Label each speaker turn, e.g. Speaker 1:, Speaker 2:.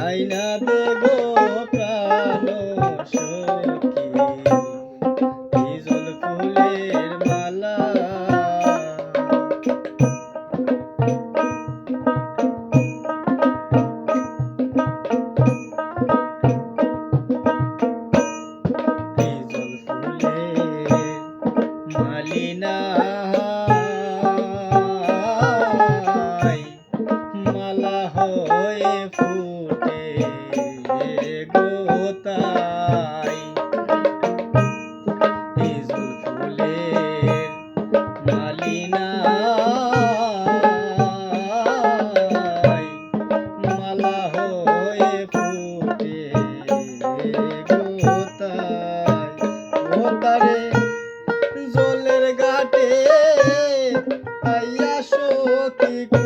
Speaker 1: আইনা দেব প্রাণ জলের ঘাটে আইয়া সখী